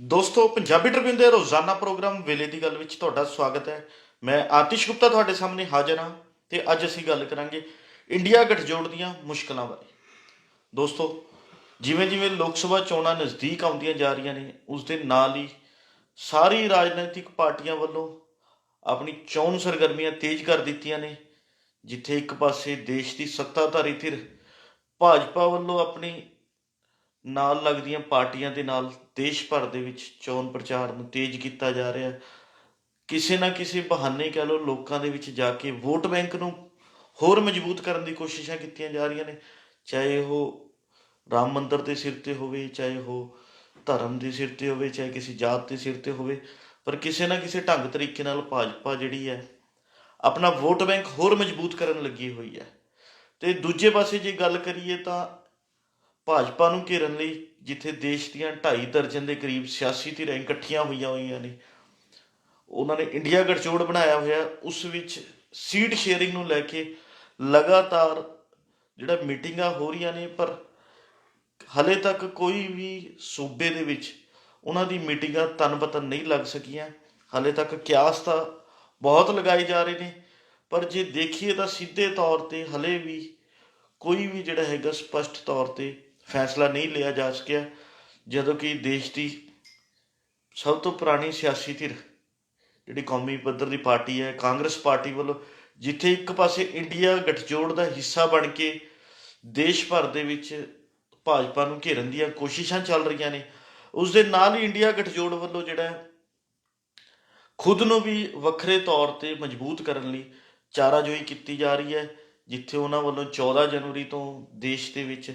ਦੋਸਤੋ, ਪੰਜਾਬੀ ਟ੍ਰਿਬਿਊਨ ਦੇ ਰੋਜ਼ਾਨਾ ਪ੍ਰੋਗਰਾਮ ਵੇਲੇ ਦੀ ਗੱਲ ਵਿੱਚ ਤੁਹਾਡਾ ਸਵਾਗਤ ਹੈ। ਮੈਂ ਆਤਿਸ਼ ਗੁਪਤਾ ਤੁਹਾਡੇ ਸਾਹਮਣੇ ਹਾਜ਼ਰ ਹਾਂ ਤੇ ਅੱਜ ਅਸੀਂ ਗੱਲ ਕਰਾਂਗੇ ਇੰਡੀਆ ਗਠਜੋੜ ਦੀਆਂ ਮੁਸ਼ਕਲਾਂ ਬਾਰੇ। ਦੋਸਤੋ, ਜਿਵੇਂ ਜਿਵੇਂ ਲੋਕ ਸਭਾ ਚੋਣਾਂ ਨਜ਼ਦੀਕ ਆਉਂਦੀਆਂ ਜਾ ਰਹੀਆਂ ਨੇ, ਉਸ ਦੇ ਨਾਲ ਹੀ ਸਾਰੀ ਰਾਜਨੀਤਿਕ ਪਾਰਟੀਆਂ ਵੱਲੋਂ ਆਪਣੀ ਚੋਣ ਸਰਗਰਮੀਆਂ ਤੇਜ਼ ਕਰ ਦਿੱਤੀਆਂ ਨੇ, ਜਿੱਥੇ ਇੱਕ ਪਾਸੇ ਦੇਸ਼ ਦੀ ਸੱਤਾਧਾਰੀ ਧਿਰ ਭਾਜਪਾ ਵੱਲੋਂ ਆਪਣੀ ਨਾਲ ਲੱਗਦੀਆਂ ਪਾਰਟੀਆਂ ਦੇ ਨਾਲ ਦੇਸ਼ ਭਰ ਦੇ ਵਿੱਚ ਚੋਣ ਪ੍ਰਚਾਰ ਨੂੰ ਤੇਜ਼ ਕੀਤਾ ਜਾ ਰਿਹਾ ਹੈ। ਕਿਸੇ ਨਾ ਕਿਸੇ ਬਹਾਨੇ ਕਹਿ ਲਓ ਲੋਕਾਂ ਦੇ ਵਿੱਚ ਜਾ ਕੇ ਵੋਟ ਬੈਂਕ ਨੂੰ ਹੋਰ ਮਜ਼ਬੂਤ ਕਰਨ ਦੀ ਕੋਸ਼ਿਸ਼ਾਂ ਕੀਤੀਆਂ ਜਾ ਰਹੀਆਂ ਨੇ। ਚਾਹੇ ਉਹ ਰਾਮ ਮੰਦਰ ਦੇ ਸਿਰ ਤੇ ਹੋਵੇ, ਚਾਹੇ ਉਹ ਧਰਮ ਦੇ ਸਿਰ ਤੇ ਹੋਵੇ, ਚਾਹੇ ਕਿਸੇ ਜਾਤ ਦੇ ਸਿਰ ਤੇ ਹੋਵੇ, ਪਰ ਕਿਸੇ ਨਾ ਕਿਸੇ ਢੰਗ ਤਰੀਕੇ ਨਾਲ ਭਾਜਪਾ ਜਿਹੜੀ ਹੈ, ਆਪਣਾ ਵੋਟ ਬੈਂਕ ਹੋਰ ਮਜ਼ਬੂਤ ਕਰਨ ਲੱਗੀ ਹੋਈ ਹੈ। ਤੇ ਦੂਜੇ ਪਾਸੇ ਜੇ ਗੱਲ ਕਰੀਏ ਤਾਂ ਭਾਜਪਾ ਨੂੰ ਘੇਰਨ ਲਈ ਜਿੱਥੇ ਦੇਸ਼ ਦੀਆਂ 2.5 ਦਰਜਨ ਦੇ ਕਰੀਬ ਸਿਆਸੀ ਧਿਰਾਂ ਇਕੱਠੀਆਂ ਹੋਈਆਂ ਹੋਈਆਂ ਨੇ। ਉਹਨਾਂ ਨੇ ਇੰਡੀਆ ਗਠਜੋੜ ਬਣਾਇਆ ਹੋਇਆ, ਉਸ ਵਿੱਚ ਸੀਟ ਸ਼ੇਅਰਿੰਗ ਨੂੰ ਲੈ ਕੇ ਲਗਾਤਾਰ ਜਿਹੜਾ ਮੀਟਿੰਗਾਂ ਹੋ ਰਹੀਆਂ ਨੇ, ਪਰ ਹਲੇ ਤੱਕ ਕੋਈ ਵੀ ਸੂਬੇ ਦੇ ਵਿੱਚ ਉਹਨਾਂ ਦੀ ਮੀਟਿੰਗਾਂ ਤਨਬਤਨ ਨਹੀਂ ਲੱਗ ਸਕੀਆਂ। ਹਲੇ ਤੱਕ ਕਿਆਸ ਤਾਂ ਬਹੁਤ ਲਗਾਏ ਜਾ ਰਹੇ ਨੇ, ਪਰ ਜੇ ਦੇਖੀਏ ਤਾਂ ਸਿੱਧੇ ਤੌਰ ਤੇ ਹਲੇ ਵੀ ਕੋਈ ਵੀ ਜਿਹੜਾ ਹੈਗਾ ਸਪਸ਼ਟ ਤੌਰ ਤੇ ਫੈਸਲਾ ਨਹੀਂ ਲਿਆ ਜਾ ਸਕਿਆ, ਜਦੋਂ ਕਿ ਦੇਸ਼ ਦੀ ਸਭ ਤੋਂ ਪੁਰਾਣੀ ਸਿਆਸੀ ਧਿਰ, ਜਿਹੜੀ ਕੌਮੀ ਪੱਧਰ ਦੀ ਪਾਰਟੀ ਹੈ, ਕਾਂਗਰਸ ਪਾਰਟੀ ਵੱਲੋਂ ਜਿੱਥੇ ਇੱਕ ਪਾਸੇ ਇੰਡੀਆ ਗਠਜੋੜ ਦਾ ਹਿੱਸਾ ਬਣ ਕੇ ਦੇਸ਼ ਭਰ ਦੇ ਵਿੱਚ ਭਾਜਪਾ ਨੂੰ ਘੇਰਨ ਦੀਆਂ ਕੋਸ਼ਿਸ਼ਾਂ ਚੱਲ ਰਹੀਆਂ ਨੇ, ਉਸ ਦੇ ਨਾਲ ਹੀ ਇੰਡੀਆ ਗਠਜੋੜ ਵੱਲੋਂ ਜਿਹੜਾ ਖੁਦ ਨੂੰ ਵੀ ਵੱਖਰੇ ਤੌਰ ਤੇ ਮਜ਼ਬੂਤ ਕਰਨ ਲਈ ਚਾਰਾਜੋਈ ਕੀਤੀ ਜਾ ਰਹੀ ਹੈ, ਜਿੱਥੇ ਉਹਨਾਂ ਵੱਲੋਂ 14 ਜਨਵਰੀ ਤੋਂ ਦੇਸ਼ ਦੇ ਵਿੱਚ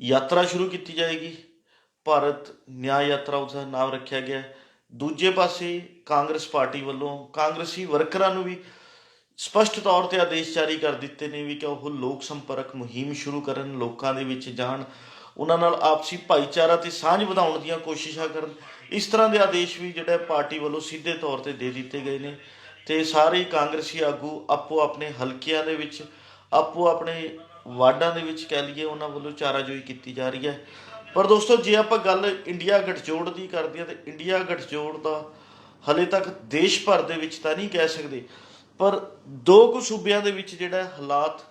ਯਾਤਰਾ ਸ਼ੁਰੂ ਕੀਤੀ ਜਾਏਗੀ ਭਾਰਤ ਨਿਆਂ ਯਾਤਰਾ ਉਸ ਦਾ ਨਾਮ ਰੱਖਿਆ ਗਿਆ ਹੈ। ਦੂਜੇ ਪਾਸੇ ਕਾਂਗਰਸ ਪਾਰਟੀ ਵੱਲੋਂ ਕਾਂਗਰਸੀ ਵਰਕਰਾਂ ਨੂੰ ਵੀ ਸਪਸ਼ਟ ਤੌਰ ਤੇ ਆਦੇਸ਼ ਜਾਰੀ ਕਰ ਦਿੱਤੇ ਨੇ ਵੀ ਕਿ ਉਹ ਲੋਕ ਸੰਪਰਕ ਮੁਹਿੰਮ ਸ਼ੁਰੂ ਕਰਨ, ਲੋਕਾਂ ਦੇ ਵਿੱਚ ਜਾਣ, ਉਹਨਾਂ ਨਾਲ ਆਪਸੀ ਭਾਈਚਾਰਾ ਤੇ ਸਾਂਝ ਵਧਾਉਣ ਦੀਆਂ ਕੋਸ਼ਿਸ਼ਾਂ ਕਰਨ ਇਸ ਤਰ੍ਹਾਂ ਦੇ ਆਦੇਸ਼ ਵੀ ਜਿਹੜਾ ਪਾਰਟੀ ਵੱਲੋਂ ਸਿੱਧੇ ਤੌਰ ਤੇ ਦੇ ਦਿੱਤੇ ਗਏ ਨੇ ਤੇ ਸਾਰੇ ਕਾਂਗਰਸੀ ਆਗੂ ਆਪੋ ਆਪਣੇ ਹਲਕਿਆਂ ਦੇ ਵਿੱਚ ਆਪੋ ਆਪਣੇ ਵਾਰਡਾਂ ਦੇ ਵਿੱਚ ਕਹਿ ਲਈਏ ਉਹਨਾਂ ਵੱਲੋਂ ਚਾਰਾਜੋਈ ਕੀਤੀ ਜਾ ਰਹੀ ਹੈ। ਪਰ ਦੋਸਤੋ, ਜੇ ਆਪਾਂ ਗੱਲ ਇੰਡੀਆ ਗਠਜੋੜ ਦੀ ਕਰਦੇ ਹਾਂ, ਤੇ ਇੰਡੀਆ ਗਠਜੋੜ ਦਾ ਹਲੇ ਤੱਕ ਦੇਸ਼ ਭਰ ਦੇ ਵਿੱਚ ਤਾਂ ਨਹੀਂ ਕਹਿ ਸਕਦੇ, ਪਰ ਦੋ ਕੁ ਸੂਬਿਆਂ ਦੇ ਵਿੱਚ ਜਿਹੜਾ ਹਾਲਾਤ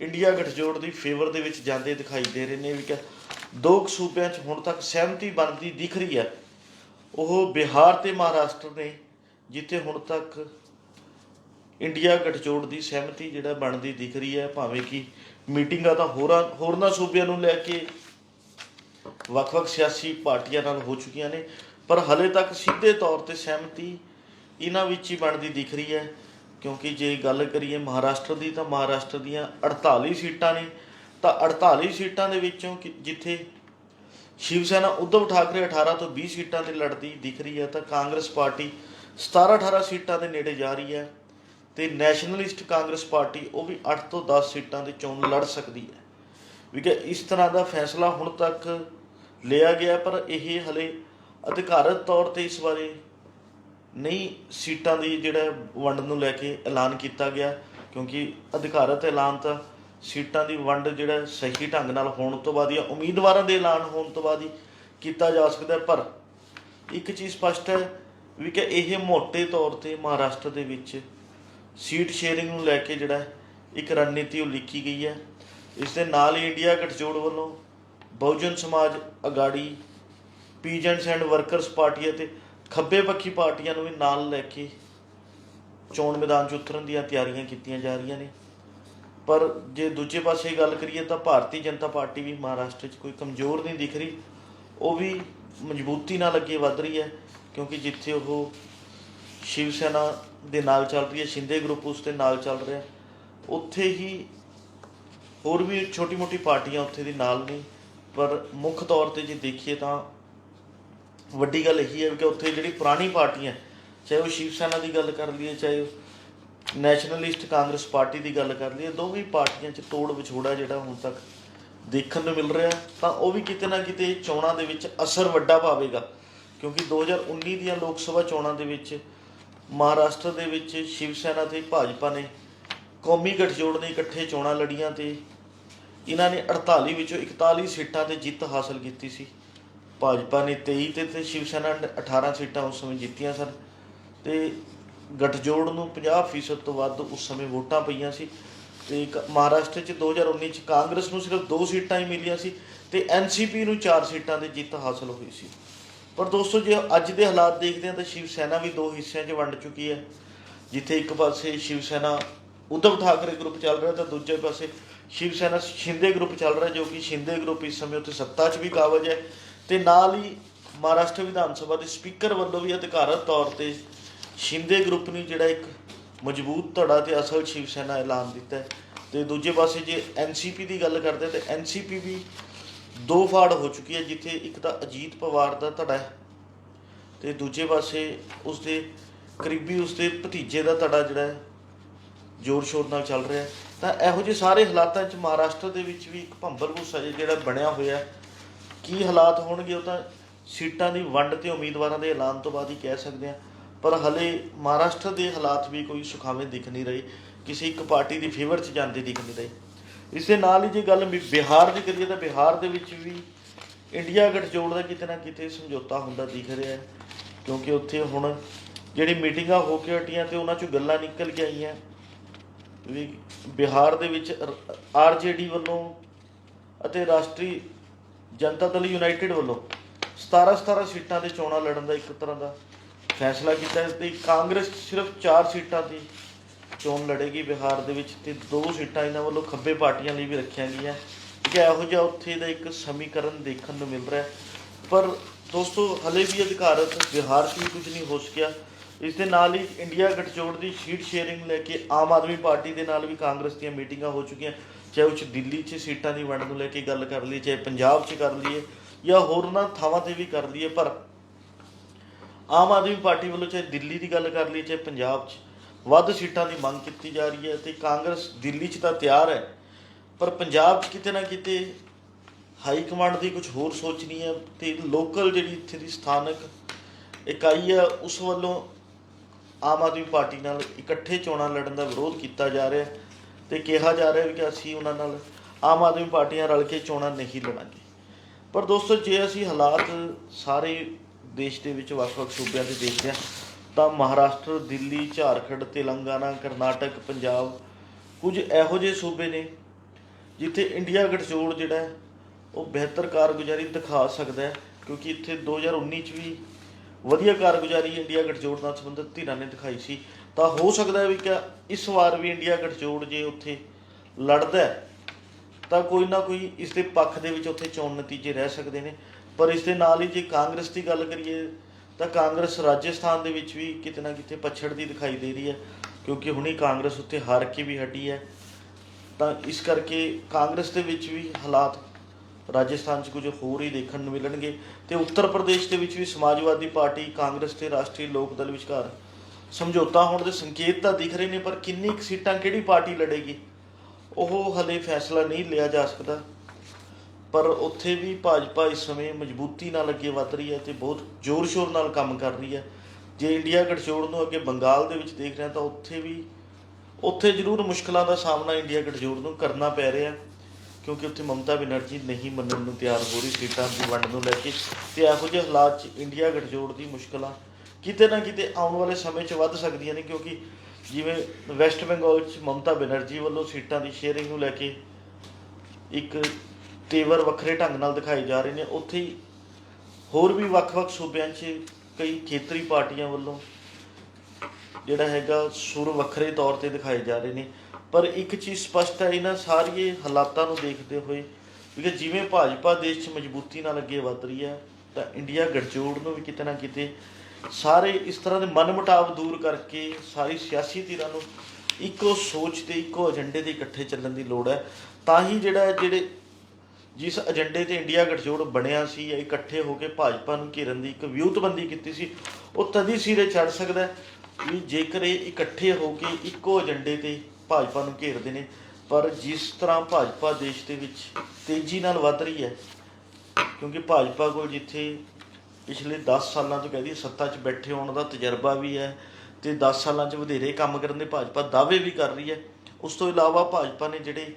ਇੰਡੀਆ ਗਠਜੋੜ ਦੀ ਫੇਵਰ ਦੇ ਵਿੱਚ ਜਾਂਦੇ ਦਿਖਾਈ ਦੇ ਰਹੇ ਨੇ। ਵੀ ਕਿ ਦੋ ਕੁ ਸੂਬਿਆਂ 'ਚ ਹੁਣ ਤੱਕ ਸਹਿਮਤੀ ਬਣਦੀ ਦਿਖ ਰਹੀ ਹੈ। ਉਹ ਬਿਹਾਰ ਤੇ ਮਹਾਰਾਸ਼ਟਰ ਨੇ, ਜਿੱਥੇ ਹੁਣ ਤੱਕ ਇੰਡੀਆ ਗਠਜੋੜ ਦੀ ਸਹਿਮਤੀ ਜਿਹੜਾ ਬਣਦੀ ਦਿਖ ਰਹੀ ਹੈ, ਭਾਵੇਂ ਕਿ ਮੀਟਿੰਗਾਂ ਤਾਂ ਹੋਰਾਂ ਹੋਰਨਾਂ ਸੂਬਿਆਂ ਨੂੰ ਲੈ ਕੇ ਵੱਖ-ਵੱਖ ਸਿਆਸੀ ਪਾਰਟੀਆਂ ਨਾਲ ਹੋ ਚੁੱਕੀਆਂ ਨੇ, ਪਰ ਹਲੇ ਤੱਕ ਸਿੱਧੇ ਤੌਰ ਤੇ ਸਹਿਮਤੀ ਇਹਨਾਂ ਵਿੱਚ ਹੀ ਬਣਦੀ ਦਿਖ ਰਹੀ ਹੈ, ਕਿਉਂਕਿ ਜੇ ਗੱਲ ਕਰੀਏ ਮਹਾਰਾਸ਼ਟਰ ਦੀ ਤਾਂ ਮਹਾਰਾਸ਼ਟਰ ਦੀਆਂ 48 ਸੀਟਾਂ ਨੇ, ਤਾਂ 48 ਸੀਟਾਂ ਦੇ ਵਿੱਚੋਂ ਕਿ- ਜਿੱਥੇ ਸ਼ਿਵ ਸੈਨਾ ਉद्धਵ ਠਾਕਰੇ 18 ਤੋਂ 20 ਸੀਟਾਂ ਤੇ ਲੜਦੀ ਦਿਖ ਰਹੀ ਹੈ, ਤਾਂ ਕਾਂਗਰਸ ਪਾਰਟੀ 17 18 ਸੀਟਾਂ ਦੇ ਨੇੜੇ ਜਾ ਰਹੀ ਹੈ। ਤੇ ਨੈਸ਼ਨਲਿਸਟ ਕਾਂਗਰਸ ਪਾਰਟੀ ਉਹ ਵੀ 8 ਤੋਂ 10 ਸੀਟਾਂ ਦੀ ਚੋਣ ਲੜ ਸਕਦੀ ਹੈ। ਵੀ ਕਿ ਇਸ ਤਰ੍ਹਾਂ ਦਾ ਫੈਸਲਾ ਹੁਣ ਤੱਕ ਲਿਆ ਗਿਆ, ਪਰ ਇਹ ਹਲੇ ਅਧਿਕਾਰਤ ਤੌਰ ਤੇ ਇਸ ਬਾਰੇ ਨਹੀਂ ਸੀਟਾਂ ਦੀ ਜਿਹੜਾ ਵੰਡ ਨੂੰ ਲੈ ਕੇ ਐਲਾਨ ਕੀਤਾ ਗਿਆ, ਕਿਉਂਕਿ ਅਧਿਕਾਰਤ ਐਲਾਨ ਤਾਂ ਸੀਟਾਂ ਦੀ ਵੰਡ ਜਿਹੜਾ ਸਹੀ ਢੰਗ ਨਾਲ ਹੋਣ ਤੋਂ ਬਾਅਦ ਜਾਂ ਉਮੀਦਵਾਰਾਂ ਦੇ ਐਲਾਨ ਹੋਣ ਤੋਂ ਬਾਅਦ ਹੀ ਕੀਤਾ ਜਾ ਸਕਦਾ ਪਰ ਇੱਕ ਚੀਜ਼ ਸਪਸ਼ਟ ਹੈ ਵੀ ਕਿ ਇਹ ਮੋٹے ਤੌਰ ਤੇ ਮਹਾਰਾਸ਼ਟਰ ਦੇ ਵਿੱਚ ਸੀਟ ਸ਼ੇਅਰਿੰਗ ਨੂੰ ਲੈ ਕੇ ਜਿਹੜਾ ਇੱਕ ਰਣਨੀਤੀ ਉਹ ਲਿਖੀ ਗਈ ਹੈ। ਇਸ ਦੇ ਨਾਲ ਹੀ ਇੰਡੀਆ ਗਠਜੋੜ ਵੱਲੋਂ ਬਹੁਜਨ ਸਮਾਜ ਅਗਾੜੀ, ਪੀਜੈਂਟਸ ਐਂਡ ਵਰਕਰਸ ਪਾਰਟੀ ਅਤੇ ਖੱਬੇ ਪੱਖੀ ਪਾਰਟੀਆਂ ਨੂੰ ਵੀ ਨਾਲ ਲੈ ਕੇ ਚੋਣ ਮੈਦਾਨ 'ਚ ਉਤਰਨ ਦੀਆਂ ਤਿਆਰੀਆਂ ਕੀਤੀਆਂ ਜਾ ਰਹੀਆਂ ਨੇ। ਪਰ ਜੇ ਦੂਜੇ ਪਾਸੇ ਗੱਲ ਕਰੀਏ ਤਾਂ ਭਾਰਤੀ ਜਨਤਾ ਪਾਰਟੀ ਵੀ ਮਹਾਰਾਸ਼ਟਰ 'ਚ ਕੋਈ ਕਮਜ਼ੋਰ ਨਹੀਂ ਦਿਖ ਰਹੀ। ਉਹ ਵੀ ਮਜ਼ਬੂਤੀ ਨਾਲ ਅੱਗੇ ਵਧ ਰਹੀ ਹੈ ਕਿਉਂਕਿ ਜਿੱਥੇ ਉਹ ਸ਼ਿਵ ਸੈਨਾ ਦੇ ਨਾਲ ਚੱਲ ਰਹੀ ਹੈ, ਸ਼ਿੰਦੇ ਗਰੁੱਪ ਉਸ ਦੇ ਨਾਲ ਚੱਲ ਰਿਹਾ ਉੱਥੇ ਹੀ ਹੋਰ ਵੀ ਛੋਟੀ-ਮੋਟੀ ਪਾਰਟੀਆਂ ਉੱਥੇ ਦੀ ਨਾਲ ਨੇ, ਪਰ ਮੁੱਖ ਤੌਰ ਤੇ ਜੇ ਦੇਖੀਏ ਤਾਂ ਵੱਡੀ ਗੱਲ ਇਹੀ ਹੈ ਕਿ ਉੱਥੇ ਜਿਹੜੀ ਪੁਰਾਣੀ ਪਾਰਟੀਆਂ, ਚਾਹੇ ਉਹ ਸ਼ਿਵ ਸੈਨਾ ਦੀ ਗੱਲ ਕਰ ਲਈਏ, ਚਾਹੇ ਨੈਸ਼ਨਲਿਸਟ ਕਾਂਗਰਸ ਪਾਰਟੀ ਦੀ ਗੱਲ ਕਰ ਲਈਏ, ਦੋਵੇਂ ਪਾਰਟੀਆਂ 'ਚ ਤੋੜ ਵਿਛੋੜਾ ਜਿਹੜਾ ਹੁਣ ਤੱਕ ਦੇਖਣ ਨੂੰ ਮਿਲ ਰਿਹਾ, ਤਾਂ ਉਹ ਵੀ ਕਿਤੇ ਨਾ ਕਿਤੇ ਚੋਣਾਂ ਦੇ ਵਿੱਚ ਅਸਰ ਵੱਡਾ ਪਾਵੇਗਾ। ਕਿਉਂਕਿ 2019 ਦੀਆਂ ਲੋਕ ਸਭਾ ਚੋਣਾਂ ਦੇ ਵਿੱਚ ਮਹਾਰਾਸ਼ਟਰ ਦੇ ਵਿੱਚ ਸ਼ਿਵ ਸੈਨਾ ਤੇ ਭਾਜਪਾ ਨੇ ਕੌਮੀ ਗਠਜੋੜ ਨੇ ਇਕੱਠੇ ਚੋਣਾਂ ਲੜੀਆਂ ਤੇ ਇਹਨਾਂ ਨੇ 48 ਵਿੱਚੋਂ 41 ਸੀਟਾਂ ਤੇ ਜਿੱਤ ਹਾਸਲ ਕੀਤੀ ਸੀ। ਭਾਜਪਾ ਨੇ 23 ਤੇ ਤੇ ਸ਼ਿਵ ਸੈਨਾ ਨੇ 18 ਸੀਟਾਂ ਉਸ ਸਮੇਂ ਜਿੱਤੀਆਂ ਸਨ ਤੇ ਗਠਜੋੜ ਨੂੰ 50% ਤੋਂ ਵੱਧ ਉਸ ਸਮੇਂ ਵੋਟਾਂ ਪਈਆਂ ਸੀ ਤੇ ਕ- ਮਹਾਰਾਸ਼ਟਰ ਚ 2019 ਚ ਕਾਂਗਰਸ ਨੂੰ ਸਿਰਫ 2 ਸੀਟਾਂ ਹੀ ਮਿਲੀਆਂ ਸੀ ਤੇ ਐਨਸੀਪੀ ਨੂੰ 4 ਸੀਟਾਂ 'ਤੇ ਜਿੱਤ ਹਾਸਲ ਹੋਈ ਸੀ। ਪਰ ਦੋਸਤੋ, ਜੇ ਅੱਜ ਦੇ ਹਾਲਾਤ ਦੇਖਦੇ ਹਾਂ ਤਾਂ ਸ਼ਿਵ ਸੈਨਾ ਵੀ ਦੋ ਹਿੱਸਿਆਂ 'ਚ ਵੰਡ ਚੁੱਕੀ ਹੈ। ਜਿੱਥੇ ਇੱਕ ਪਾਸੇ ਸ਼ਿਵ ਸੈਨਾ ਉद्धਵ ਠਾਕਰੇ ਗਰੁੱਪ ਚੱਲ ਰਿਹਾ ਤਾਂ ਦੂਜੇ ਪਾਸੇ ਸ਼ਿਵ ਸੈਨਾ ਸ਼ਿੰਦੇ ਗਰੁੱਪ ਚੱਲ ਰਿਹਾ, ਜੋ ਕਿ ਸ਼ਿੰਦੇ ਗਰੁੱਪ ਇਸ ਸਮੇਂ ਉੱਤੇ ਸੱਤਾ 'ਚ ਵੀ ਕਾਬਜ ਹੈ। ਤੇ ਨਾਲ ਹੀ ਮਹਾਰਾਸ਼ਟਰ ਵਿਧਾਨ ਸਭਾ ਦੇ ਸਪੀਕਰ ਵੱਲੋਂ ਵੀ ਅਧਿਕਾਰਤ ਤੌਰ ਤੇ ਸ਼ਿੰਦੇ ਗਰੁੱਪ ਨੂੰ ਜਿਹੜਾ ਇੱਕ ਮਜ਼ਬੂਤ ਧੜਾ ਤੇ ਅਸਲ ਸ਼ਿਵ ਸੈਨਾ ਐਲਾਨ ਦਿੱਤਾ ਹੈ। ਤੇ ਦੂਜੇ ਪਾਸੇ ਜੇ ਐਨਸੀਪੀ ਦੀ ਗੱਲ ਕਰਦੇ ਤੇ ਐਨਸੀਪੀ ਵੀ ਦੋ ਫਾੜ ਹੋ ਚੁੱਕੀ ਹੈ, ਜਿੱਥੇ ਇੱਕ ਤਾਂ ਅਜੀਤ ਪਵਾਰ ਦਾ ਧੜਾ ਹੈ ਤੇ ਦੂਜੇ ਪਾਸੇ ਉਸਦੇ ਕਰੀਬੀ ਉਸਦੇ ਭਤੀਜੇ ਦਾ ਧੜਾ ਜਿਹੜਾ ਹੈ, ਜ਼ੋਰ ਸ਼ੋਰ ਨਾਲ ਚੱਲ ਰਿਹਾ ਹੈ। ਤਾਂ ਇਹੋ ਜਿਹੇ ਸਾਰੇ ਹਾਲਾਤਾਂ 'ਚ ਮਹਾਰਾਸ਼ਟਰ ਦੇ ਵਿੱਚ ਵੀ ਇੱਕ ਭੰਬਲ ਭੂਸਾ ਜਿਹੜਾ ਬਣਿਆ ਹੋਇਆ ਕੀ ਹਾਲਾਤ ਹੋਣਗੇ, ਉਹ ਤਾਂ ਸੀਟਾਂ ਦੀ ਵੰਡ ਤੇ ਉਮੀਦਵਾਰਾਂ ਦੇ ਐਲਾਨ ਤੋਂ ਬਾਅਦ ਹੀ ਕਹਿ ਸਕਦੇ ਹਾਂ। ਪਰ ਹਲੇ ਮਹਾਰਾਸ਼ਟਰ ਦੇ ਹਾਲਾਤ ਵੀ ਕੋਈ ਸੁਖਾਵੇਂ ਦਿਖ ਨਹੀਂ ਰਹੇ, ਕਿਸੇ ਇੱਕ ਪਾਰਟੀ ਦੀ ਫੇਵਰ 'ਚ ਜਾਂਦੇ ਦਿਖ ਨਹੀਂ ਰਹੇ। ਇਸ ਦੇ ਨਾਲ ਹੀ ਜੇ ਗੱਲ ਬਿ- ਬਿਹਾਰ ਦੀ ਕਰੀਏ ਤਾਂ ਬਿਹਾਰ ਦੇ ਵਿੱਚ ਵੀ ਇੰਡੀਆ ਗਠਜੋੜ ਦਾ ਕਿਤੇ ਨਾ ਕਿਤੇ ਸਮਝੌਤਾ ਹੁੰਦਾ ਦਿਖ ਰਿਹਾ ਹੈ, ਕਿਉਂਕਿ ਉੱਥੇ ਹੁਣ ਜਿਹੜੀ ਮੀਟਿੰਗਾਂ ਹੋ ਕੇ ਹਟੀਆਂ ਤੇ ਉਹਨਾਂ 'ਚੋਂ ਗੱਲਾਂ ਨਿਕਲ ਕੇ ਆਈਆਂ ਵੀ ਬਿਹਾਰ ਦੇ ਵਿੱਚ ਆਰਜੇਡੀ ਵੱਲੋਂ ਅਤੇ ਰਾਸ਼ਟਰੀ ਜਨਤਾ ਦਲ ਯੂਨਾਈਟਿਡ ਵੱਲੋਂ 17 17 ਸੀਟਾਂ ਤੇ ਚੋਣਾਂ ਲੜਨ ਦਾ ਇੱਕ ਤਰ੍ਹਾਂ ਦਾ ਫੈਸਲਾ ਕੀਤਾ ਹੈ ਤੇ ਕਾਂਗਰਸ ਸਿਰਫ 4 ਸੀਟਾਂ ਦੀ ਚੋਣ ਲੜੇਗੀ ਬਿਹਾਰ ਦੇ ਵਿੱਚ ਤੇ ਦੋ ਸੀਟਾਂ ਇਹਨਾਂ ਵੱਲੋਂ ਖੱਬੇ ਪਾਰਟੀਆਂ ਲਈ ਵੀ ਰੱਖੀਆਂ ਗਈਆਂ। ਕਿ ਇਹੋ ਜਿਹਾ ਉੱਥੇ ਦਾ ਇੱਕ ਸਮੀਕਰਨ ਦੇਖਣ ਨੂੰ ਮਿਲ ਰਿਹਾ ਪਰ ਦੋਸਤੋ, ਹਲੇ ਵੀ ਅਧਿਕਾਰਤ ਬਿਹਾਰ 'ਚ ਵੀ ਕੁਝ ਨਹੀਂ ਹੋ ਸਕਿਆ। ਇਸ ਦੇ ਨਾਲ ਹੀ ਇੰਡੀਆ ਗਠਜੋੜ ਦੀ ਸੀਟ ਸ਼ੇਅਰਿੰਗ ਲੈ ਕੇ ਆਮ ਆਦਮੀ ਪਾਰਟੀ ਦੇ ਨਾਲ ਵੀ ਕਾਂਗਰਸ ਦੀਆਂ ਮੀਟਿੰਗਾਂ ਹੋ ਚੁੱਕੀਆਂ। ਚਾਹੇ ਉਹ 'ਚ ਦਿੱਲੀ 'ਚ ਸੀਟਾਂ ਦੀ ਵੰਡ ਨੂੰ ਲੈ ਕੇ ਗੱਲ ਕਰ ਲਈ ਚਾਹੇ ਪੰਜਾਬ 'ਚ ਕਰ ਲਈਏ, ਜਾਂ ਹੋਰਨਾਂ ਥਾਵਾਂ ਤੇ ਵੀ ਕਰ ਲਈਏ। ਪਰ ਆਮ ਆਦਮੀ ਪਾਰਟੀ ਵੱਲੋਂ ਚਾਹੇ ਦਿੱਲੀ ਦੀ ਗੱਲ ਕਰ ਲਈ ਚਾਹੇ ਪੰਜਾਬ 'ਚ ਵੱਧ ਸੀਟਾਂ ਦੀ ਮੰਗ ਕੀਤੀ ਜਾ ਰਹੀ ਹੈ ਤੇ ਕਾਂਗਰਸ ਦਿੱਲੀ 'ਚ ਤਾਂ ਤਿਆਰ ਹੈ, ਪਰ ਪੰਜਾਬ 'ਚ ਕਿਤੇ ਨਾ ਕਿਤੇ ਹਾਈ ਕਮਾਂਡ ਦੀ ਕੁਝ ਹੋਰ ਸੋਚਣੀ ਹੈ ਤੇ ਲੋਕਲ ਜਿਹੜੀ ਇੱਥੇ ਦੀ ਸਥਾਨਕ ਇਕਾਈ ਹੈ, ਉਸ ਵੱਲੋਂ ਆਮ ਆਦਮੀ ਪਾਰਟੀ ਨਾਲ ਇਕੱਠੇ ਚੋਣਾਂ ਲੜਨ ਦਾ ਵਿਰੋਧ ਕੀਤਾ ਜਾ ਰਿਹਾ ਹੈ ਤੇ ਕਿਹਾ ਜਾ ਰਿਹਾ ਹੈ ਕਿ ਅਸੀਂ ਉਹਨਾਂ ਨਾਲ ਆਮ ਆਦਮੀ ਪਾਰਟੀਆਂ ਰਲ ਕੇ ਚੋਣਾਂ ਨਹੀਂ ਲੜਾਂਗੇ। ਪਰ ਦੋਸਤੋ, ਜੇ ਅਸੀਂ ਹਾਲਾਤ ਸਾਰੇ ਦੇਸ਼ ਦੇ ਵਿੱਚ ਵੱਖ-ਵੱਖ ਸੂਬਿਆਂ ਦੇ ਦੇਖਦੇ ਹਾਂ ਤਾਂ ਮਹਾਰਾਸ਼ਟਰ, ਦਿੱਲੀ, ਝਾਰਖੰਡ, ਤੇਲੰਗਾਨਾ, ਕਰਨਾਟਕ, ਪੰਜਾਬ ਕੁਝ ਇਹੋ ਜਿਹੇ ਸੂਬੇ ਨੇ ਜਿੱਥੇ ਇੰਡੀਆ ਗਠਜੋੜ ਜਿਹੜਾ ਉਹ ਬਿਹਤਰ ਕਾਰਗੁਜ਼ਾਰੀ ਦਿਖਾ ਸਕਦਾ ਹੈ, ਕਿਉਂਕਿ ਇੱਥੇ 2019 ਚ ਵੀ ਵਧੀਆ ਕਾਰਗੁਜ਼ਾਰੀ ਇੰਡੀਆ ਗਠਜੋੜ ਨਾਲ ਸੰਬੰਧਿਤ ਧਿਰਾਂ ਨੇ ਦਿਖਾਈ ਸੀ। ਤਾਂ ਹੋ ਸਕਦਾ ਹੈ ਵੀ ਕਿ ਇਸ ਵਾਰ ਵੀ ਇੰਡੀਆ ਗਠਜੋੜ ਜੇ ਉੱਥੇ ਲੜਦਾ ਤਾਂ ਕੋਈ ਨਾ ਕੋਈ ਇਸ ਦੇ ਪੱਖ ਦੇ ਵਿੱਚ ਉੱਥੇ ਚੋਣ ਨਤੀਜੇ ਰਹਿ ਸਕਦੇ ਨੇ। ਪਰ ਇਸ ਦੇ ਨਾਲ ਹੀ ਜੇ ਕਾਂਗਰਸ ਦੀ ਗੱਲ ਕਰੀਏ ਤਾਂ ਕਾਂਗਰਸ ਰਾਜਸਥਾਨ ਦੇ ਵਿੱਚ ਵੀ ਕਿਤੇ ਨਾ ਕਿਤੇ ਪਛੜਦੀ ਦਿਖਾਈ ਦੇ ਰਹੀ ਹੈ, ਕਿਉਂਕਿ ਹੁਣੀ ਕਾਂਗਰਸ ਉੱਥੇ ਹਾਰ ਕੇ ਵੀ ਹਟੀ ਹੈ। ਤਾਂ ਇਸ ਕਰਕੇ ਕਾਂਗਰਸ ਦੇ ਵਿੱਚ ਵੀ ਹਾਲਾਤ ਰਾਜਸਥਾਨ 'ਚ ਕੁਝ ਹੋਰ ਹੀ ਦੇਖਣ ਨੂੰ ਮਿਲਣਗੇ ਤੇ ਉੱਤਰ ਪ੍ਰਦੇਸ਼ ਦੇ ਵਿੱਚ ਵੀ ਸਮਾਜਵਾਦੀ ਪਾਰਟੀ ਕਾਂਗਰਸ ਤੇ ਰਾਸ਼ਟਰੀ ਲੋਕ ਦਲ ਵਿਚਕਾਰ ਸਮਝੌਤਾ ਹੋਣ ਦੇ ਸੰਕੇਤ ਤਾਂ ਦਿਖ ਰਹੇ ਨੇ, ਪਰ ਕਿੰਨੀ ਕੁ ਸੀਟਾਂ ਕਿਹੜੀ ਪਾਰਟੀ ਲੜੇਗੀ? ਉਹ ਹਲੇ ਫੈਸਲਾ ਨਹੀਂ ਲਿਆ ਜਾ ਸਕਦਾ। ਪਰ ਉੱਥੇ ਵੀ ਭਾਜਪਾ ਇਸ ਸਮੇਂ ਮਜ਼ਬੂਤੀ ਨਾਲ ਅੱਗੇ ਵਧ ਰਹੀ ਹੈ ਤੇ ਬਹੁਤ ਜ਼ੋਰ-ਸ਼ੋਰ ਨਾਲ ਕੰਮ ਕਰ ਰਹੀ ਹੈ। ਜੇ ਇੰਡੀਆ ਗਠਜੋੜ ਨੂੰ ਅੱਗੇ ਬੰਗਾਲ ਦੇ ਵਿੱਚ ਦੇਖ ਰਹੇ ਹਾਂ ਤਾਂ ਉੱਥੇ ਵੀ, ਉੱਥੇ ਜ਼ਰੂਰ ਮੁਸ਼ਕਲਾਂ ਦਾ ਸਾਹਮਣਾ ਇੰਡੀਆ ਗਠਜੋੜ ਨੂੰ ਕਰਨਾ ਪੈ ਰਿਹਾ, ਕਿਉਂਕਿ ਉੱਥੇ ਮਮਤਾ ਬੈਨਰਜੀ ਨਹੀਂ ਮੰਨਣ ਨੂੰ ਤਿਆਰ ਹੋ ਰਹੀ, ਸੀਟਾਂ ਦੀ ਵੰਡ ਨੂੰ ਲੈ ਕੇ ਤੇ ਇਹੋ ਜਿਹੇ ਹਾਲਾਤ 'ਚ ਇੰਡੀਆ ਗਠਜੋੜ ਦੀ ਮੁਸ਼ਕਲਾਂ ਕਿਤੇ ਨਾ ਕਿਤੇ ਆਉਣ ਵਾਲੇ ਸਮੇਂ 'ਚ ਵੱਧ ਸਕਦੀਆਂ ਨੇ, ਕਿਉਂਕਿ ਜਿਵੇਂ ਵੈਸਟ ਬੰਗਾਲ 'ਚ ਮਮਤਾ ਬੈਨਰਜੀ ਵੱਲੋਂ ਸੀਟਾਂ ਦੀ ਸ਼ੇਅਰਿੰਗ ਨੂੰ ਲੈ ਕੇ ਇੱਕ ਤੇਵਰ ਵੱਖਰੇ ਢੰਗ ਨਾਲ ਦਿਖਾਏ ਜਾ ਰਹੇ ਨੇ। ਉੱਥੇ ਹੀ ਹੋਰ ਵੀ ਵੱਖ-ਵੱਖ ਸੂਬਿਆਂ 'ਚ ਕਈ ਖੇਤਰੀ ਪਾਰਟੀਆਂ ਵੱਲੋਂ ਜਿਹੜਾ ਹੈਗਾ ਸੁਰ ਵੱਖਰੇ ਤੌਰ ਤੇ ਦਿਖਾਏ ਜਾ ਰਹੇ ਨੇ। ਪਰ ਇੱਕ ਚੀਜ਼ ਸਪਸ਼ਟ ਹੈ, ਇਹਨਾਂ ਸਾਰੀਏ ਹਾਲਾਤਾਂ ਨੂੰ ਦੇਖਦੇ ਹੋਏ ਕਿ ਜਿਵੇਂ ਭਾਜਪਾ ਦੇਸ਼ 'ਚ ਮਜ਼ਬੂਤੀ ਨਾਲ ਅੱਗੇ ਵਧ ਰਹੀ ਹੈ, ਤਾਂ ਇੰਡੀਆ ਗਠਜੋੜ ਨੂੰ ਵੀ ਕਿਤੇ ਨਾ ਕਿਤੇ ਸਾਰੇ ਇਸ ਤਰ੍ਹਾਂ ਦੇ ਮਨਮਟਾਵ ਦੂਰ ਕਰਕੇ ਸਾਰੀ ਸਿਆਸੀ ਧਿਰਾਂ ਨੂੰ ਇੱਕੋ ਸੋਚ ਤੇ ਇੱਕੋ ਏਜੰਡੇ ਤੇ ਇਕੱਠੇ ਚੱਲਣ ਦੀ ਲੋੜ ਹੈ। ਤਾਂ ਹੀ ਜਿਹੜਾ ਜਿਹੜੇ ਜਿਸ ਏਜੰਡੇ ਤੇ ਇੰਡੀਆ ਗਠਜੋੜ ਬਣਿਆ ਸੀ ਜਾਂ ਇਕੱਠੇ ਹੋ ਕੇ ਭਾਜਪਾ ਨੂੰ ਘੇਰਨ ਦੀ ਇੱਕ ਵਿਊਤਬੰਦੀ ਕੀਤੀ ਸੀ, ਉਹ ਤਦੀ ਸਿਰੇ ਚੜ ਸਕਦਾ ਵੀ ਜੇਕਰ ਇਹ ਇਕੱਠੇ ਹੋ ਕੇ ਇੱਕੋ ਏਜੰਡੇ ਤੇ ਭਾਜਪਾ ਨੂੰ ਘੇਰਦੇ ਨੇ, ਪਰ ਜਿਸ ਤਰ੍ਹਾਂ ਭਾਜਪਾ ਦੇਸ਼ ਦੇ ਵਿੱਚ ਤੇਜ਼ੀ ਨਾਲ ਵੱਧ ਰਹੀ ਹੈ, ਕਿਉਂਕਿ ਭਾਜਪਾ ਕੋਲ ਜਿੱਥੇ ਪਿਛਲੇ 10 ਸਾਲਾਂ ਤੋਂ ਕਹਦੀ ਸੱਤਾ 'ਚ ਬੈਠੇ ਹੋਣ ਦਾ ਤਜਰਬਾ ਵੀ ਹੈ ਤੇ 10 ਸਾਲਾਂ 'ਚ ਵਧੇਰੇ ਕੰਮ ਕਰਨ ਦੇ ਭਾਜਪਾ ਦਾਅਵੇ ਵੀ ਕਰ ਰਹੀ ਹੈ, ਉਸ ਤੋਂ ਇਲਾਵਾ ਭਾਜਪਾ ਨੇ ਜਿਹੜੇ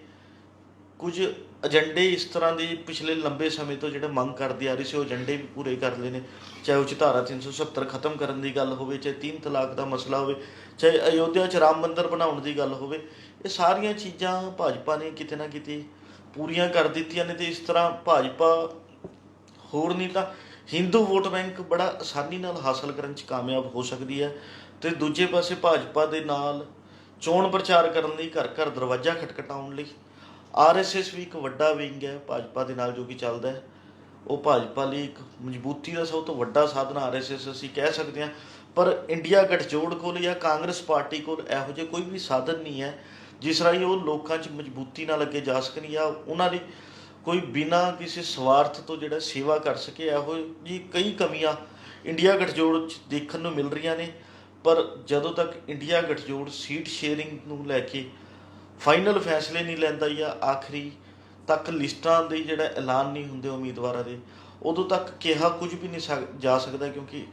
ਕੁਝ ਏਜੰਡੇ ਇਸ ਤਰ੍ਹਾਂ ਦੇ ਪਿਛਲੇ ਲੰਬੇ ਸਮੇਂ ਤੋਂ ਜਿਹੜੇ ਮੰਗ ਕਰਦੇ ਆ ਰਹੇ ਸੀ, ਉਹ ਏਜੰਡੇ ਵੀ ਪੂਰੇ ਕਰ ਲਏ ਨੇ। ਚਾਹੇ ਉਹ 'ਚ ਧਾਰਾ 370 ਖਤਮ ਕਰਨ ਦੀ ਗੱਲ ਹੋਵੇ, ਚਾਹੇ ਤਿੰਨ ਤਲਾਕ ਦਾ ਮਸਲਾ ਹੋਵੇ, ਚਾਹੇ ਅਯੋਧਿਆ 'ਚ ਰਾਮ ਮੰਦਿਰ ਬਣਾਉਣ ਦੀ ਗੱਲ ਹੋਵੇ, ਇਹ ਸਾਰੀਆਂ ਚੀਜ਼ਾਂ ਭਾਜਪਾ ਨੇ ਕਿਤੇ ਨਾ ਕਿਤੇ ਪੂਰੀਆਂ ਕਰ ਦਿੱਤੀਆਂ ਨੇ ਤੇ ਇਸ ਤਰ੍ਹਾਂ ਭਾਜਪਾ ਹੋਰ ਨਹੀਂ ਤਾਂ ਹਿੰਦੂ ਵੋਟ ਬੈਂਕ ਬੜਾ ਆਸਾਨੀ ਨਾਲ ਹਾਸਲ ਕਰਨ 'ਚ ਕਾਮਯਾਬ ਹੋ ਸਕਦੀ ਹੈ ਤੇ ਦੂਜੇ ਪਾਸੇ ਭਾਜਪਾ ਦੇ ਨਾਲ ਚੋਣ ਪ੍ਰਚਾਰ ਕਰਨ ਲਈ ਘਰ ਘਰ ਦਰਵਾਜ਼ਾ ਖਟਖਟਾਉਣ ਲਈ ਆਰਐਸਐਸ ਵੀ ਇੱਕ ਵੱਡਾ ਵਿੰਗ ਹੈ ਭਾਜਪਾ ਦੇ ਨਾਲ ਜੋ ਕਿ ਚੱਲਦਾ ਹੈ। ਉਹ ਭਾਜਪਾ ਲਈ ਇੱਕ ਮਜ਼ਬੂਤੀ ਦਾ ਸਭ ਤੋਂ ਵੱਡਾ ਸਾਧਨ ਆਰਐਸਐਸ ਅਸੀਂ ਕਹਿ ਸਕਦੇ ਹਾਂ। ਪਰ ਇੰਡੀਆ ਗਠਜੋੜ ਕੋਲ ਜਾਂ ਕਾਂਗਰਸ ਪਾਰਟੀ ਕੋਲ ਇਹੋ ਜਿਹੇ ਕੋਈ ਵੀ ਸਾਧਨ ਨਹੀਂ ਹੈ, ਜਿਸ ਰਾਹੀਂ ਉਹ ਲੋਕਾਂ 'ਚ ਮਜ਼ਬੂਤੀ ਨਾਲ ਅੱਗੇ ਜਾ ਸਕਣ ਜਾਂ ਉਹਨਾਂ ਦੀ ਕੋਈ ਬਿਨਾ ਕਿਸੇ ਸਵਾਰਥ ਤੋਂ ਜਿਹੜਾ ਸੇਵਾ ਕਰ ਸਕੇ, ਇਹੋ ਜੀ ਕਈ ਕਮੀਆਂ ਇੰਡੀਆ ਗਠਜੋੜ 'ਚ ਦੇਖਣ ਨੂੰ ਮਿਲ ਰਹੀਆਂ ਨੇ। ਪਰ ਜਦੋਂ ਤੱਕ ਇੰਡੀਆ ਗਠਜੋੜ ਸੀਟ ਸ਼ੇਅਰਿੰਗ ਨੂੰ ਲੈ ਕੇ ਫਾਈਨਲ ਫੈਸਲੇ ਨਹੀਂ ਲੈਂਦਾ ਜਾਂ ਆਖਰੀ ਤੱਕ ਲਿਸਟਾਂ ਦੇ ਜਿਹੜਾ ਐਲਾਨ ਨਹੀਂ ਹੁੰਦੇ ਉਮੀਦਵਾਰਾਂ ਦੇ, ਉਦੋਂ ਤੱਕ ਕਿਹਾ ਕੁਝ ਵੀ ਨਹੀਂ ਸਕ- ਜਾ ਸਕਦਾ ਕਿਉਂਕਿ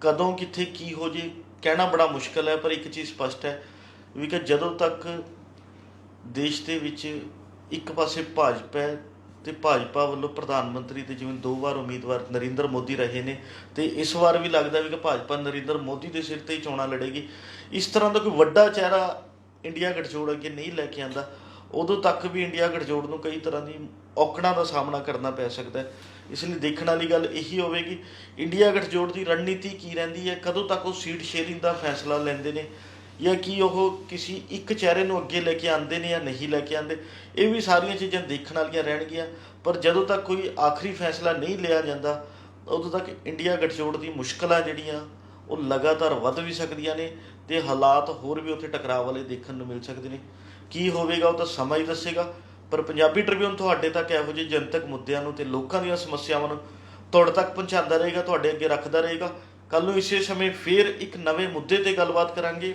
ਕਦੋਂ ਕਿੱਥੇ ਕੀ ਹੋ ਜੇ, ਕਹਿਣਾ ਬੜਾ ਮੁਸ਼ਕਲ ਹੈ, ਪਰ ਇੱਕ ਚੀਜ਼ ਸਪਸ਼ਟ ਹੈ ਵੀ ਕਿ ਜਦੋਂ ਤੱਕ ਦੇਸ਼ ਦੇ ਵਿੱਚ ਇੱਕ ਪਾਸੇ ਭਾਜਪਾ ਹੈ ਤੇ ਭਾਜਪਾ ਵੱਲੋਂ ਪ੍ਰਧਾਨ ਮੰਤਰੀ ਤੇ ਜਿਵੇਂ ਦੋ ਵਾਰ ਉਮੀਦਵਾਰ ਨਰਿੰਦਰ ਮੋਦੀ ਰਹੇ ਨੇ ਤੇ ਇਸ ਵਾਰ ਵੀ ਲੱਗਦਾ ਵੀ ਕਿ ਭਾਜਪਾ ਨਰਿੰਦਰ ਮੋਦੀ ਦੇ ਸਿਰ ਤੇ ਹੀ ਚੋਣਾਂ ਲੜੇਗੀ। ਇਸ ਤਰ੍ਹਾਂ ਦਾ ਕੋਈ ਵੱਡਾ ਚਿਹਰਾ ਇੰਡੀਆ ਗਠਜੋੜ ਅੱਗੇ ਨਹੀਂ ਲੈ ਕੇ ਆਂਦਾ, ਉਦੋਂ ਤੱਕ ਵੀ ਇੰਡੀਆ ਗਠਜੋੜ ਨੂੰ ਕਈ ਤਰ੍ਹਾਂ ਦੀ ਔਕੜਾਂ ਦਾ ਸਾਹਮਣਾ ਕਰਨਾ ਪੈ ਸਕਦਾ ਹੈ। ਇਸ ਲਈ ਦੇਖਣ ਵਾਲੀ ਗੱਲ ਇਹੀ ਹੋਵੇਗੀ ਇੰਡੀਆ ਗਠਜੋੜ ਦੀ ਰਣਨੀਤੀ ਕੀ ਰਹਿੰਦੀ ਹੈ, ਕਦੋਂ ਤੱਕ ਉਹ ਸੀਟ ਸ਼ੇਅਰਿੰਗ ਦਾ ਫੈਸਲਾ ਲੈਂਦੇ ਨੇ, ਜਾਂ ਕੀ ਉਹ ਕਿਸੇ ਇੱਕ ਚਿਹਰੇ ਨੂੰ ਅੱਗੇ ਲੈ ਕੇ ਆਉਂਦੇ ਨੇ ਜਾਂ ਨਹੀਂ ਲੈ ਕੇ ਆਉਂਦੇ, ਇਹ ਵੀ ਸਾਰੀਆਂ ਚੀਜ਼ਾਂ ਦੇਖਣ ਵਾਲੀਆਂ ਰਹਿਣਗੀਆਂ। ਪਰ ਜਦੋਂ ਤੱਕ ਕੋਈ ਆਖਰੀ ਫੈਸਲਾ ਨਹੀਂ ਲਿਆ ਜਾਂਦਾ, ਉਦੋਂ ਤੱਕ ਇੰਡੀਆ ਗਠਜੋੜ ਦੀ ਮੁਸ਼ਕਲਾਂ ਜਿਹੜੀਆਂ ਉਹ ਲਗਾਤਾਰ ਵੱਧ ਵੀ ਸਕਦੀਆਂ ਨੇ ਤੇ ਹਾਲਾਤ ਹੋਰ ਵੀ ਉੱਥੇ ਟਕਰਾਅ ਵਾਲੇ ਦੇਖਣ ਨੂੰ ਮਿਲ ਸਕਦੇ ਨੇ। ਕੀ ਹੋਵੇਗਾ ਉਹ ਤਾਂ ਸਮਾਂ ਹੀ ਦੱਸੇਗਾ, ਪਰ ਪੰਜਾਬੀ ਟ੍ਰਿਬਿਊਨ ਤੁਹਾਡੇ ਤੱਕ ਇਹੋ ਜਿਹੇ ਜਨਤਕ ਮੁੱਦਿਆਂ ਨੂੰ ਤੇ ਲੋਕਾਂ ਦੀਆਂ ਸਮੱਸਿਆਵਾਂ ਨੂੰ ਤੁਹਾਡੇ ਤੱਕ ਪਹੁੰਚਾਉਂਦਾ ਰਹੇਗਾ, ਤੁਹਾਡੇ ਅੱਗੇ ਰੱਖਦਾ ਰਹੇਗਾ। ਕੱਲ ਨੂੰ ਇਸੇ ਸਮੇਂ ਫੇਰ ਇੱਕ ਨਵੇਂ ਮੁੱਦੇ ਤੇ ਗੱਲਬਾਤ ਕਰਾਂਗੇ।